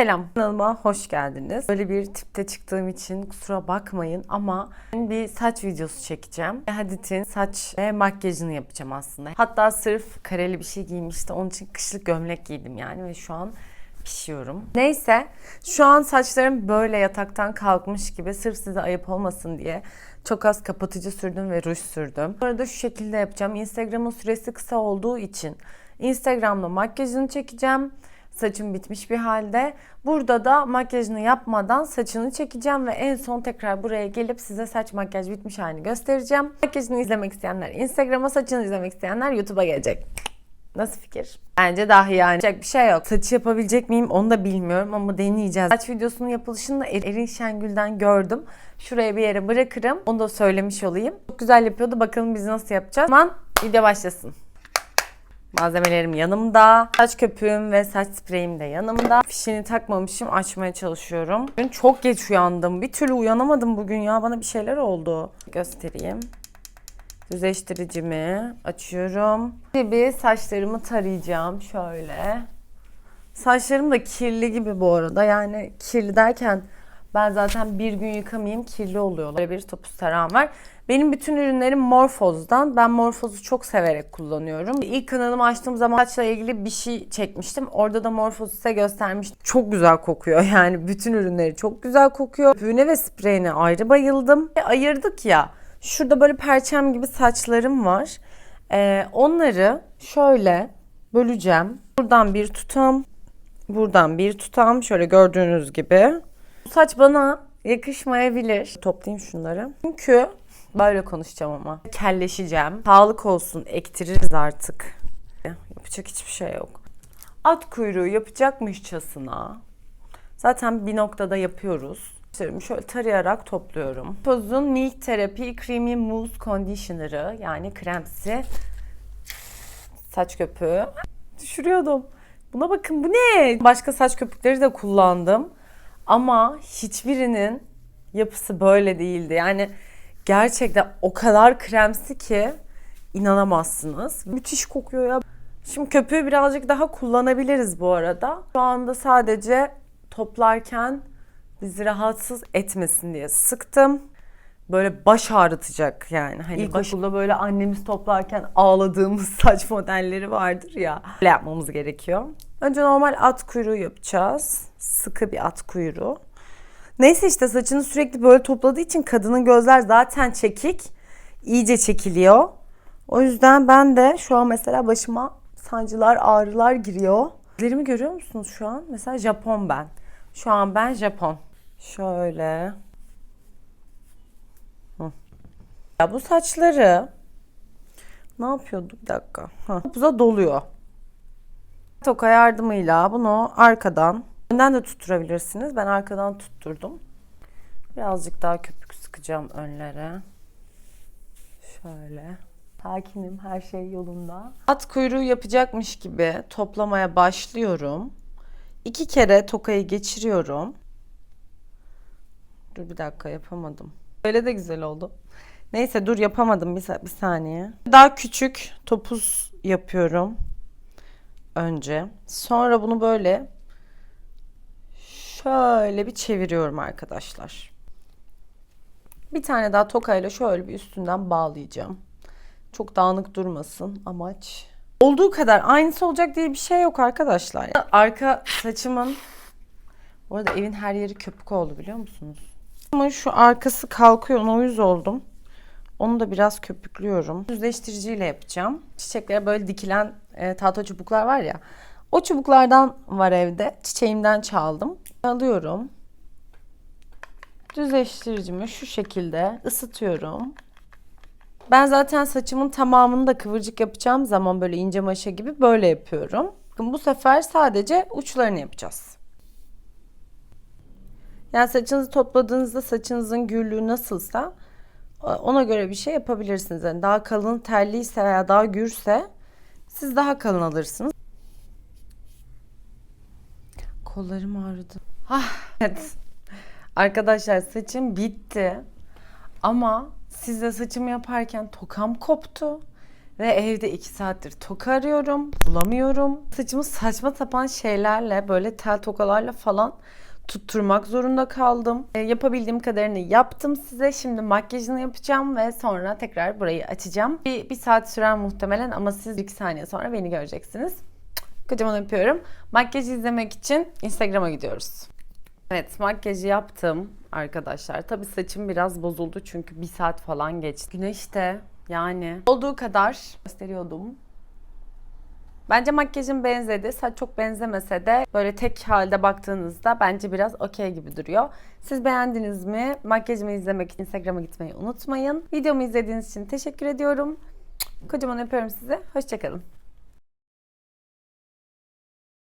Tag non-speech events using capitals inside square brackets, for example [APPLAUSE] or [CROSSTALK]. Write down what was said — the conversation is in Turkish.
Selam. Kanalıma hoş geldiniz. Böyle bir tipte çıktığım için kusura bakmayın ama bir saç videosu çekeceğim. Hadit'in saç ve makyajını yapacağım aslında. Hatta sırf kareli bir şey giymişti. Onun için kışlık gömlek giydim yani ve şu an pişiyorum. Neyse şu an saçlarım böyle yataktan kalkmış gibi sırf size ayıp olmasın diye çok az kapatıcı sürdüm ve ruj sürdüm. Bu arada şu şekilde yapacağım. Instagram'ın süresi kısa olduğu için Instagram'da makyajını çekeceğim. Saçım bitmiş bir halde. Burada da makyajını yapmadan saçını çekeceğim ve en son tekrar buraya gelip size saç makyaj bitmiş halini göstereceğim. Makyajını izlemek isteyenler Instagram'a, saçını izlemek isteyenler YouTube'a gelecek. Nasıl fikir? Bence dahi yani. Yapacak bir şey yok. Saçı yapabilecek miyim onu da bilmiyorum ama deneyeceğiz. Saç videosunun yapılışını da Er- Erin Şengül'den gördüm. Şuraya bir yere bırakırım. Onu da söylemiş olayım. Çok güzel yapıyordu. Bakalım biz nasıl yapacağız. O video başlasın. Malzemelerim yanımda. Saç köpüğüm ve saç spreyim de yanımda. Fişini takmamışım. Açmaya çalışıyorum. Bugün çok geç uyandım. Bir türlü uyanamadım bugün ya. Bana bir şeyler oldu. Göstereyim. Düzleştiricimi açıyorum. Bir saçlarımı tarayacağım şöyle. Saçlarım da kirli gibi bu arada. Yani kirli derken ben zaten bir gün yıkamayayım kirli oluyorlar. Böyle bir topuz tarağım var. Benim bütün ürünlerim Morphos'dan. Ben Morphos'u çok severek kullanıyorum. İlk kanalımı açtığım zaman saçla ilgili bir şey çekmiştim. Orada da Morphos'u size göstermiştim. Çok güzel kokuyor [LAUGHS] yani. Bütün ürünleri çok güzel kokuyor. Püne ve spreyine ayrı bayıldım. E, ayırdık ya. Şurada böyle perçem gibi saçlarım var. Ee, onları şöyle böleceğim. Buradan bir tutam. Buradan bir tutam. Şöyle gördüğünüz gibi. Saç bana yakışmayabilir. Toplayayım şunları. Çünkü böyle konuşacağım ama. Kelleşeceğim. Sağlık olsun ektiririz artık. Yapacak hiçbir şey yok. At kuyruğu yapacakmışçasına. Zaten bir noktada yapıyoruz. Saçlarımı şöyle tarayarak topluyorum. Tozun Milk Therapy Creamy Mousse Conditioner'ı yani kremsi saç köpüğü. Düşürüyordum. Buna bakın bu ne? Başka saç köpükleri de kullandım. Ama hiçbirinin yapısı böyle değildi. Yani gerçekten o kadar kremsi ki inanamazsınız. Müthiş kokuyor ya. Şimdi köpüğü birazcık daha kullanabiliriz bu arada. Şu anda sadece toplarken bizi rahatsız etmesin diye sıktım. Böyle baş ağrıtacak yani. Hani İlkokulda böyle annemiz toplarken ağladığımız [LAUGHS] saç modelleri vardır ya. Böyle yapmamız gerekiyor. Önce normal at kuyruğu yapacağız. Sıkı bir at kuyruğu. Neyse işte saçını sürekli böyle topladığı için kadının gözler zaten çekik. iyice çekiliyor. O yüzden ben de şu an mesela başıma sancılar, ağrılar giriyor. Gözlerimi görüyor musunuz şu an? Mesela Japon ben. Şu an ben Japon. Şöyle. Hı. Ya bu saçları ne yapıyorduk? Bir dakika. Ha. Topuza doluyor. Toka yardımıyla bunu arkadan, önden de tutturabilirsiniz. Ben arkadan tutturdum. Birazcık daha köpük sıkacağım önlere. Şöyle. Sakinim, her şey yolunda. At kuyruğu yapacakmış gibi toplamaya başlıyorum. İki kere tokayı geçiriyorum. Dur bir dakika yapamadım. Böyle de güzel oldu. Neyse dur yapamadım bir, bir saniye. Daha küçük topuz yapıyorum. Önce. Sonra bunu böyle şöyle bir çeviriyorum arkadaşlar. Bir tane daha tokayla şöyle bir üstünden bağlayacağım. Çok dağınık durmasın amaç. Olduğu kadar aynısı olacak diye bir şey yok arkadaşlar. Arka saçımın bu arada evin her yeri köpük oldu biliyor musunuz? Ama şu arkası kalkıyor ona uyuz oldum. Onu da biraz köpüklüyorum. Düzleştiriciyle yapacağım. Çiçeklere böyle dikilen e, tahta çubuklar var ya. O çubuklardan var evde. Çiçeğimden çaldım. Alıyorum. Düzleştiricimi şu şekilde ısıtıyorum. Ben zaten saçımın tamamını da kıvırcık yapacağım zaman böyle ince maşa gibi böyle yapıyorum. Bu sefer sadece uçlarını yapacağız. Yani saçınızı topladığınızda saçınızın gürlüğü nasılsa ona göre bir şey yapabilirsiniz. Yani daha kalın terliyse veya daha gürse siz daha kalın alırsınız. Kollarım ağrıdı. Ah, evet. Arkadaşlar saçım bitti. Ama size saçımı yaparken tokam koptu. Ve evde iki saattir toka arıyorum. Bulamıyorum. Saçımı saçma sapan şeylerle böyle tel tokalarla falan tutturmak zorunda kaldım. E, yapabildiğim kadarını yaptım size. Şimdi makyajını yapacağım ve sonra tekrar burayı açacağım. Bir, bir saat sürer muhtemelen ama siz iki saniye sonra beni göreceksiniz. Kocaman öpüyorum. Makyajı izlemek için Instagram'a gidiyoruz. Evet makyajı yaptım arkadaşlar. Tabii saçım biraz bozuldu çünkü bir saat falan geçti. Güneşte yani olduğu kadar gösteriyordum. Bence makyajım benzedi. Saç çok benzemese de böyle tek halde baktığınızda bence biraz okey gibi duruyor. Siz beğendiniz mi? Makyajımı izlemek için Instagram'a gitmeyi unutmayın. Videomu izlediğiniz için teşekkür ediyorum. Kocaman öpüyorum sizi. Hoşçakalın.